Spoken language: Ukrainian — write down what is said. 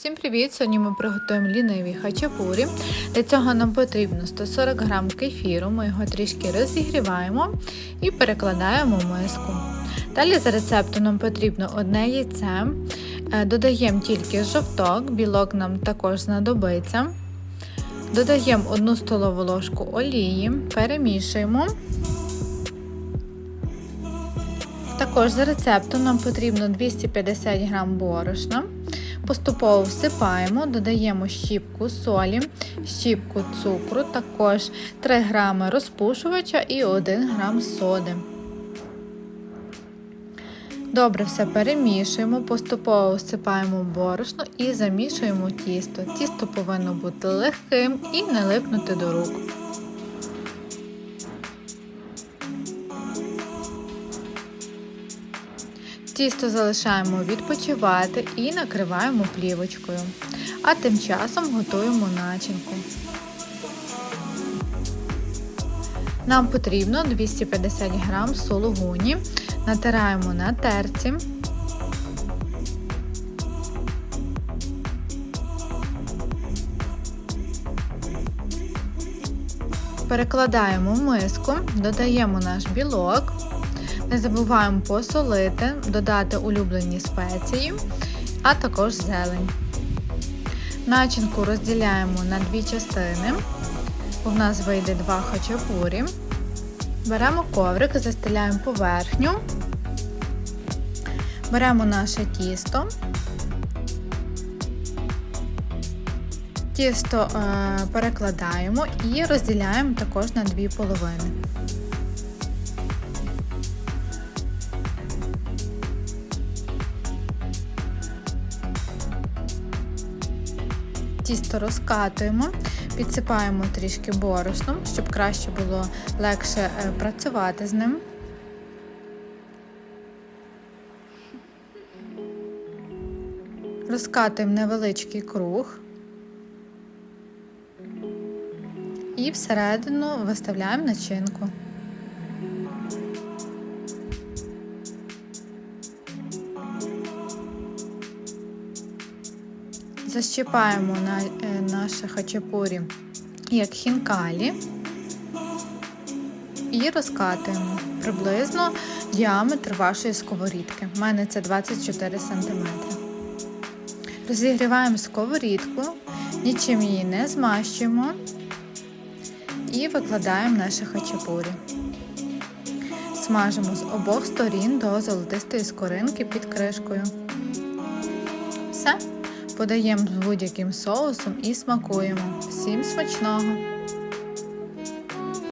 Всім привіт! Сьогодні ми приготуємо ліниві хачапурі. Для цього нам потрібно 140 г кефіру, ми його трішки розігріваємо і перекладаємо в миску. Далі за рецептом нам потрібно одне яйце, Е, додаємо тільки жовток, білок нам також знадобиться. Додаємо 1 столову ложку олії, перемішуємо. Також за рецептом нам потрібно 250 г борошна. Поступово всипаємо, додаємо щіпку солі, щіпку цукру, також 3 г розпушувача і 1 г соди. Добре все перемішуємо, поступово всипаємо борошно і замішуємо тісто. Тісто повинно бути легким і не липнути до рук. Тісто залишаємо відпочивати і накриваємо плівочкою. А тим часом готуємо начинку. Нам потрібно 250 г сулугуні, натираємо на терці. Перекладаємо в миску, додаємо наш білок. Не забуваємо посолити, додати улюблені спеції, а також зелень. Начинку розділяємо на дві частини. У нас вийде два хачапурі. Беремо коврик, застеляємо поверхню, беремо наше тісто. Тісто е, перекладаємо і розділяємо також на дві половини. Тісто розкатуємо, підсипаємо трішки борошном, щоб краще було легше працювати з ним. Розкатуємо невеличкий круг і всередину виставляємо начинку. Защіпаємо на е, наше хачапурі як хінкалі і розкатуємо приблизно діаметр вашої сковорідки. У мене це 24 см. Розігріваємо сковорідку, нічим її не змащуємо і викладаємо наші хачапурі. Смажимо з обох сторін до золотистої скоринки під кришкою. Все. Подаємо з будь-яким соусом і смакуємо. Всім смачного!